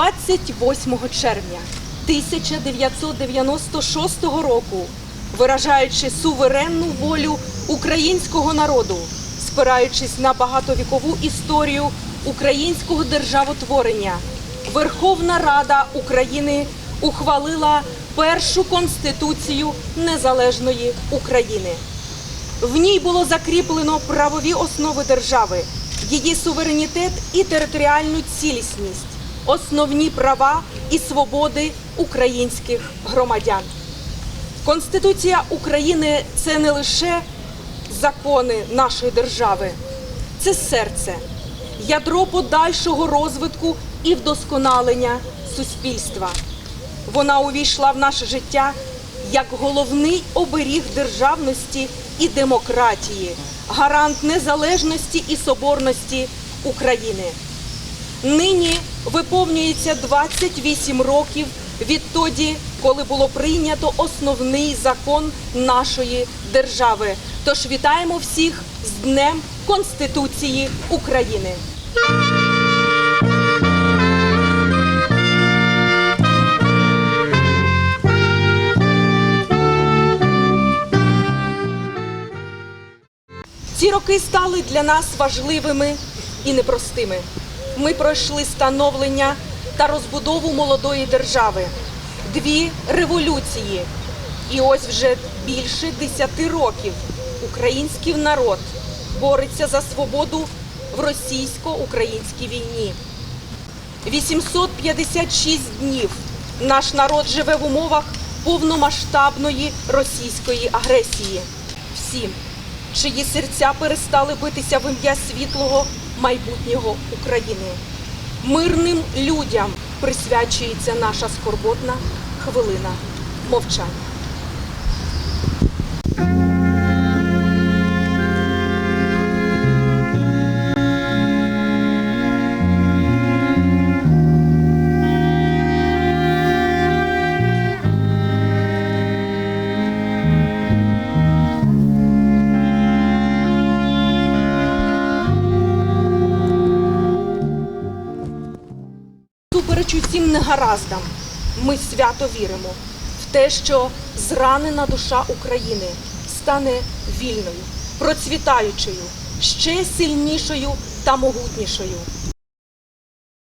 28 червня 1996 року, виражаючи суверенну волю українського народу, спираючись на багатовікову історію українського державотворення, Верховна Рада України ухвалила першу конституцію незалежної України. В ній було закріплено правові основи держави, її суверенітет і територіальну цілісність, основні права і свободи українських громадян. Конституція України це не лише закони нашої держави, це серце, ядро подальшого розвитку і вдосконалення суспільства. Вона увійшла в наше життя як головний оберіг державності і демократії, гарант незалежності і соборності України. Нині виповнюється 28 років відтоді, коли було прийнято основний закон нашої держави. Тож вітаємо всіх з Днем Конституції України. Ці роки стали для нас важливими і непростими. Ми пройшли становлення та розбудову молодої держави, дві революції. І ось вже більше десяти років український народ бореться за свободу в російсько-українській війні. 856 днів наш народ живе в умовах повномасштабної російської агресії. Всім, чиї серця перестали битися в ім'я світлого майбутнього України. Мирним людям присвячується наша скорботна хвилина мовчання. Супереч усім негараздам, ми свято віримо в те, що зранена душа України стане вільною, процвітаючою, ще сильнішою та могутнішою.